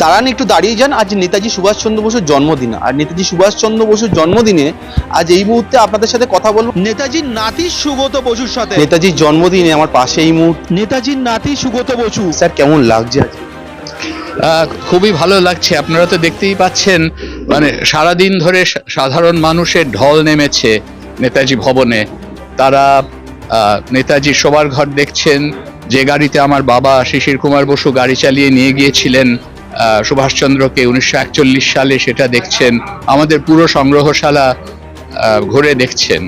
দাঁড়ান একটু দাঁড়িয়ে যান। আজ নেতাজি সুভাষচন্দ্র বসুর জন্মদিন। আর নেতাজি সুভাষচন্দ্র বসুর জন্মদিনে আজ এই মুহূর্তে আপনাদের সাথে কথা বলব। নেতাজির নাতি সুগত বসুর সাথে। নেতাজির জন্মদিনে আমার পাশে এই মুহূর্তে। নেতাজির নাতি সুগত বসু। স্যার কেমন লাগছে আজ? আহ, খুবই ভালো লাগছে। আপনারা তো দেখতেই পাচ্ছেন মানে সারাদিন ধরে সা- সাধারণ মানুষের ঢল নেমেছে নেতাজি ভবনে। তারা আহ, নেতাজির শোবার ঘর দেখছেন যে গাড়িতে আমার বাবা শিশির কুমার বসু গাড়ি চালিয়ে নিয়ে গিয়েছিলেন। সুভাষচন্দ্রকে উনিশশো একচল্লিশ সালে সেটা দেখছেন আমাদের পুরো সংগ্রহশালা ঘুরে দেখছেন।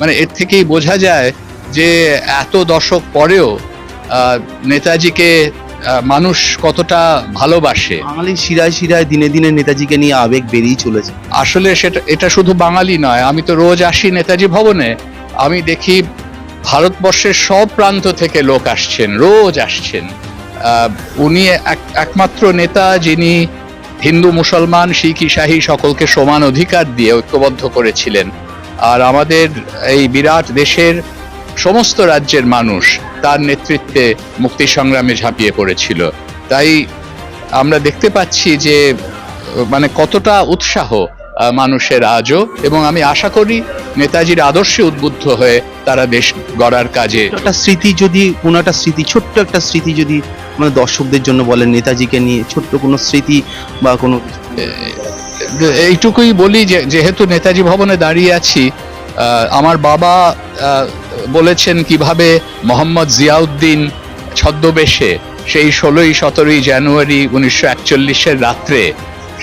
মানে এর থেকেই বোঝা যায় যে এত দশক পরেও নেতাজিকে মানুষ কতটা ভালোবাসে। বাঙালি শিরায় শিরায় দিনে দিনে নেতাজিকে নিয়ে আবেগ বেরিয়ে চলেছে। আসলে সেটা এটা শুধু বাঙালি নয় আমি তো রোজ আসি নেতাজি ভবনে আমি দেখি ভারতবর্ষের সব প্রান্ত থেকে লোক আসছেন রোজ আসছেন। উনি এক- একমাত্র নেতা যিনি হিন্দু, মুসলমান, শিখ, ইসাহি সকলকে সমান অধিকার দিয়ে ঐক্যবদ্ধ করেছিলেন। আর আমাদের এই বিরাট দেশের সমস্ত রাজ্যের মানুষ তার নেতৃত্বে মুক্তি সংগ্রামে ঝাঁপিয়ে পড়েছিল। তাই আমরা দেখতে পাচ্ছি যে মানে কতটা উৎসাহ মানুষের আজও। এবং আমি আশা করি নেতাজির আদর্শে উদ্বুদ্ধ হয়ে তারা দেশ গড়ার কাজে একটা স্মৃতি যদি কোনো একটা স্মৃতি, ছোট্ট একটা স্মৃতি যদি মানে দর্শকদের জন্য বলেন, নেতাজিকে নিয়ে ছোট্ট কোনো স্মৃতি বা কোনো এইটুকুই বলি যেহেতু নেতাজি ভবনে দাঁড়িয়ে আছি আমার বাবা বলেছেন কীভাবে মোহাম্মদ জিয়াউদ্দিন ছদ্মবেশে সেই ষোলোই সতেরোই জানুয়ারি উনিশশো একচল্লিশের রাত্রে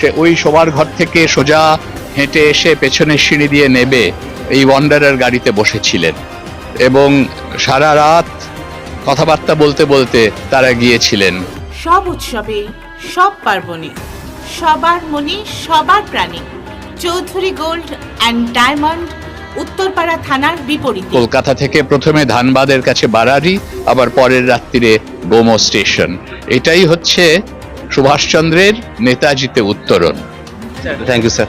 সে ওই শোবার ঘর থেকে সোজা হেঁটে এসে পেছনের সিঁড়ি দিয়ে নেবে এই ওয়ান্ডারার গাড়িতে বসেছিলেন। এবং সারা রাত কথাবার্তা বলতে বলতে তারা গিয়েছিলেন। সব উৎসবে সব পার্বণে সবার মনে সবার প্রাণে Chowdhury gold and diamond Uttarpara থানার বিপরীতে। কলকাতা থেকে প্রথমে ধানবাদের কাছে বারারি আবার পরের রাত্রিরে গোমো স্টেশন। এটাই হচ্ছে সুভাষচন্দ্রের নেতাজিতে উত্তরণ। Thank you sir